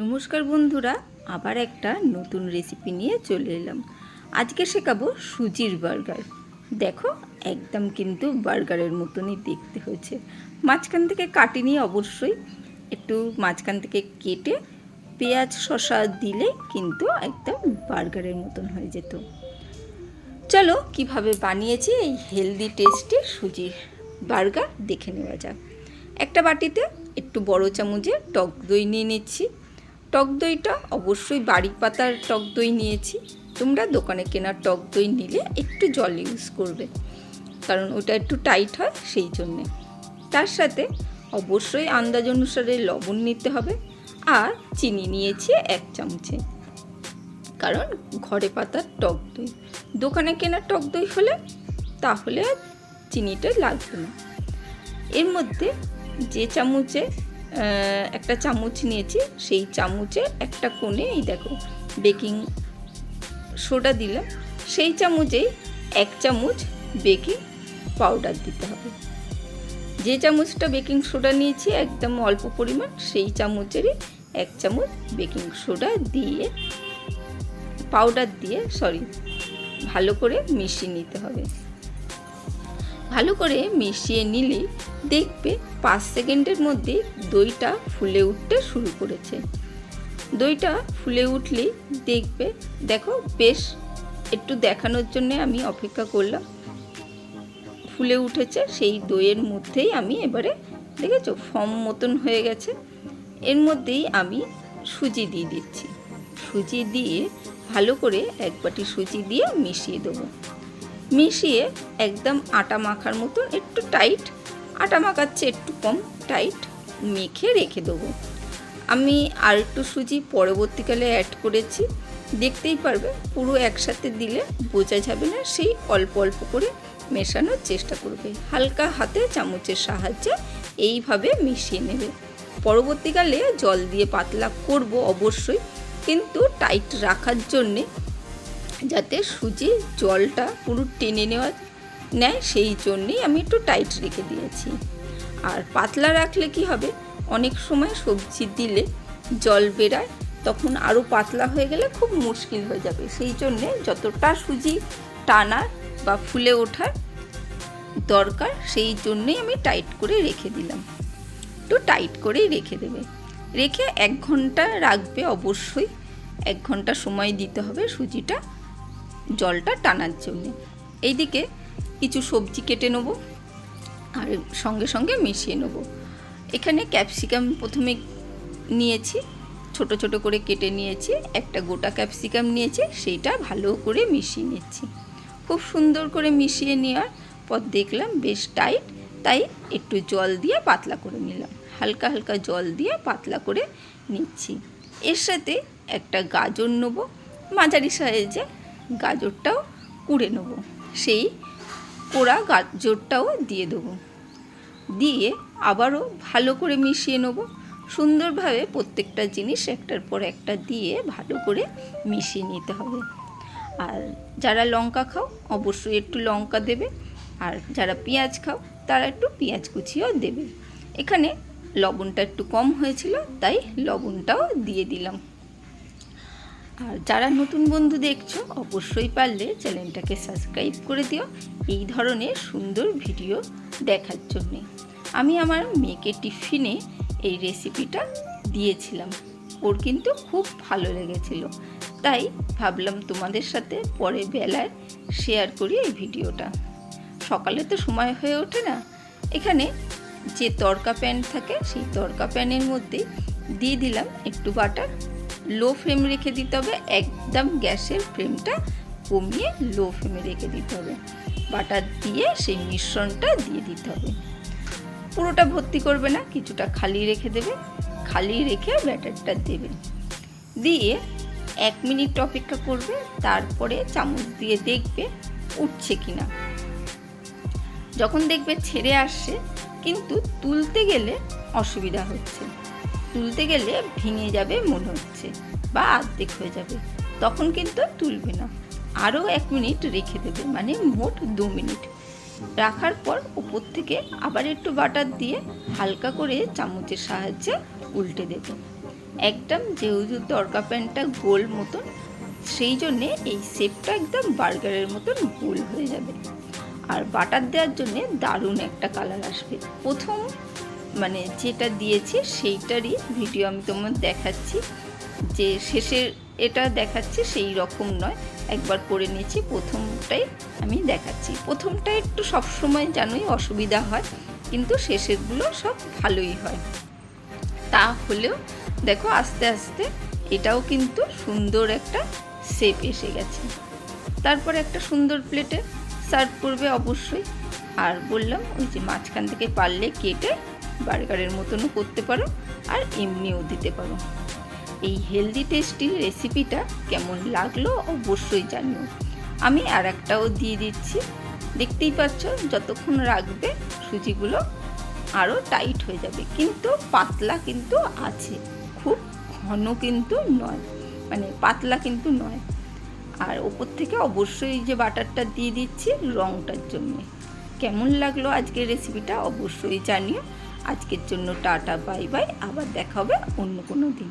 নমস্কার বন্ধুরা, আবার একটা নতুন রেসিপি নিয়ে চলে এলাম। আজকে শেখাবো সুজির বার্গার দেখো, একদম কিন্তু বার্গারের মতনই দেখতে হয়েছে। মাঝখান থেকে কাটিনি অবশ্যই, একটু মাঝখান থেকে কেটে পেঁয়াজ, শসা দিলে কিন্তু একদম বার্গারের মতন হয়ে যেত। চলো, কীভাবে বানিয়েছি এই হেলদি টেস্টি সুজির বার্গার দেখে নেওয়া যাক। একটা বাটিতে একটু বড় চামচে টক দই নিয়ে নিচ্ছি। টক দইটা অবশ্যই বাড়ি পাতার টক দই নিয়েছি। তোমরা দোকানে কেনা টক দই নিলে একটু জল ইউজ করবে। কারণ ওটা একটু টাইট হয় সেই জন্যে। তার সাথে অবশ্যই আন্দাজ অনুসারে লবণ নিতে হবে আর চিনি নিয়েছি এক চামচে। কারণ ঘরে পাতার টক দই। দোকানে কেনা টক দই হলে তাহলে চিনিটা লাগবে না। এর মধ্যে যে চামচে একটা চামচ নিয়েছি। সেই চামচে একটা কোণে এই দেখো বেকিং সোডা দিলাম। সেই চামচেই এক চামচ বেকিং পাউডার দিতে হবে। যে চামচটা বেকিং সোডা নিয়েছি একদম অল্প পরিমাণ, সেই চামচেরই এক চামচ বেকিং সোডা দিয়ে পাউডার দিয়ে সরি ভালো করে মিশিয়ে নিতে হবে। ভালো করে মিশিয়ে নিলে দেখবে পাঁচ সেকেন্ডের মধ্যে দইটা ফুলে উঠতে শুরু করেছে। দইটা ফুলে উঠলেই দেখবে, দেখো বেশ একটু দেখানোর জন্য আমি অপেক্ষা করলাম। ফুলে উঠেছে, সেই দইয়ের মধ্যেই আমি এবারে দেখেছ ফর্ম মতন হয়ে গেছে। এর মধ্যেই আমি সুজি দিয়ে দিচ্ছি। সুজি দিয়ে ভালো করে এক বাটি সুজি দিয়ে মিশিয়ে দেবো। মিশিয়ে একদম আটা মাখার মতন একটু টাইট আটা মাখাচ্ছে একটু কম টাইট মেখে রেখে দেবো। আমি আর একটু সুজি পরবর্তীকালে অ্যাড করেছি। দেখতেই পারবে, পুরো একসাথে দিলে বোঝা যাবে না সেই অল্প অল্প করে মেশানোর চেষ্টা করবে। হালকা হাতে চামচের সাহায্যে এইভাবে মিশিয়ে নেবে। পরবর্তীকালে জল দিয়ে পাতলা করব অবশ্যই, কিন্তু টাইট রাখার জন্যে যাতে সুজি, জলটা পুরো টেনে নেওয়া নেয়, সেই জন্যেই আমি একটু টাইট রেখে দিয়েছি। আর পাতলা রাখলে কি হবে? অনেক সময় সবজি দিলে জল বেরায়, তখন আরও পাতলা হয়ে গেলে খুব মুশকিল হয়ে যাবে। সেই জন্যে যতটা সুজি টানার বা ফুলে ওঠার দরকার, সেই জন্যেই আমি টাইট করে রেখে দিলাম। একটু টাইট করেই রেখে দেবে। রেখে এক ঘণ্টা রাখবে অবশ্যই। এক ঘণ্টা সময় দিতে হবে সুজিটা। জলটা টানার জন্য। এইদিকে কিছু সবজি কেটে নেব আর সঙ্গে সঙ্গে মিশিয়ে নেব। এখানে ক্যাপসিকাম প্রথমে নিয়েছি, ছোট ছোট করে কেটে নিয়েছি, একটা গোটা ক্যাপসিকাম নিয়েছি, সেইটা ভালো করে মিশিয়ে নিচ্ছি। খুব সুন্দর করে মিশিয়ে নেওয়ার পর দেখলাম বেশ টাইট, তাই একটু জল দিয়ে পাতলা করে নিলাম। হালকা হালকা জল দিয়ে পাতলা করে নিচ্ছি। এর সাথে একটা গাজর নেব, মাঝারি সাইজে গাজরটাও কুড়ে নেব। সেই কোড়া গাজরটাও দিয়ে দেবো। দিয়ে আবারও ভালো করে মিশিয়ে নেব। সুন্দরভাবে প্রত্যেকটা জিনিস একটার পর একটা দিয়ে ভালো করে মিশিয়ে নিতে হবে। আর যারা লঙ্কা খাও, অবশ্যই একটু লঙ্কা দেবে। আর যারা পেঁয়াজ খাও, তারা একটু পেঁয়াজ কুচিও দেবে। এখানে লবণটা একটু কম হয়েছিল, তাই লবণটাও দিয়ে দিলাম। আর যারা নতুন বন্ধু দেখছ, অবশ্যই পারলে চ্যানেলটাকে সাবস্ক্রাইব করে দিও এই ধরনের সুন্দর ভিডিও দেখার জন্যে। আমি আমার মেয়েকে টিফিনে এই রেসিপিটা দিয়েছিলাম। ওর কিন্তু খুব ভালো লেগেছিল। তাই ভাবলাম তোমাদের সাথে পরে বেলায় শেয়ার করি এই ভিডিওটা। সকালে তো সময় হয়ে ওঠে না। এখানে যে তড়কা প্যান থাকে, সেই তড়কা প্যানের মধ্যে দিয়ে দিলাম একটু বাটার। লো ফ্লেম রেখে দিতে হবে। একদম গ্যাসের ফ্লেমটা কমিয়ে লো ফ্লেমে রেখে দিতে হবে। বাটার দিয়ে সেই মিশ্রণটা দিয়ে দিতে হবে। পুরোটা ভর্তি করবে না, কিছুটা খালি রেখে দেবে। খালি রেখে ব্যাটারটা দেবে। দিয়ে এক মিনিট অপেক্ষা করবে, তারপরে চামচ দিয়ে দেখবে উঠছে কি না যখন দেখবে ছেড়ে আসছে, কিন্তু তুলতে গেলে অসুবিধা হচ্ছে। তুলতে গেলে ভেঙে যাবে, মনে হচ্ছে, বা আর্ধেক হয়ে যাবে। তখন কিন্তু তুলবে না। আরও এক মিনিট রেখে দেবে মানে মোট দু মিনিট। রাখার পর উপর থেকে আবার একটু বাটার দিয়ে হালকা করে চামচের সাহায্যে উল্টে দেবে। একদম যেহেতু তরকা প্যানটা গোল মতন, সেই জন্যে এই শেপটা একদম বার্গারের মতন গোল হয়ে যাবে। আর বাটার দেওয়ার জন্যে দারুণ একটা কালার আসবে। প্রথম মানে যেটা দিয়েছি সেইটারই ভিডিও আমি তোমার দেখাচ্ছি। যে শেষের এটা দেখাচ্ছি সেই রকম নয়। একবার করে নিয়েছি, প্রথমটাই আমি দেখাচ্ছি। প্রথমটা একটু সবসময় জানোই অসুবিধা হয়, কিন্তু শেষেরগুলো সব ভালোই হয়। তা হলেও দেখো আস্তে আস্তে এটাও কিন্তু সুন্দর একটা শেপ এসে গেছে। তারপর একটা সুন্দর প্লেটে সার্ভ করবে অবশ্যই। আর বললাম, ওই যে মাঝখান থেকে পারলে কেটে বার্গারের মতনও করতে পারো আর এমনিও দিতে পারো। এই হেলদি টেস্টি রেসিপিটা কেমন লাগল অবশ্যই জানিও। আমি আর একটাও দিয়ে দিচ্ছি। দেখতেই পাচ্ছ যতক্ষণ রাখবে সুজিগুলো আরও টাইট হয়ে যাবে। কিন্তু পাতলা কিন্তু আছে। খুব ঘন কিন্তু নয়। মানে পাতলা কিন্তু নয়। আর ওপর থেকে অবশ্যই যে বাটারটা দিয়ে দিচ্ছি রঙটার জন্যে। কেমন লাগল আজকের রেসিপিটা অবশ্যই জানিও। আজকের জন্য টাটা বাই বাই। আবার দেখা হবে অন্য কোনো দিন।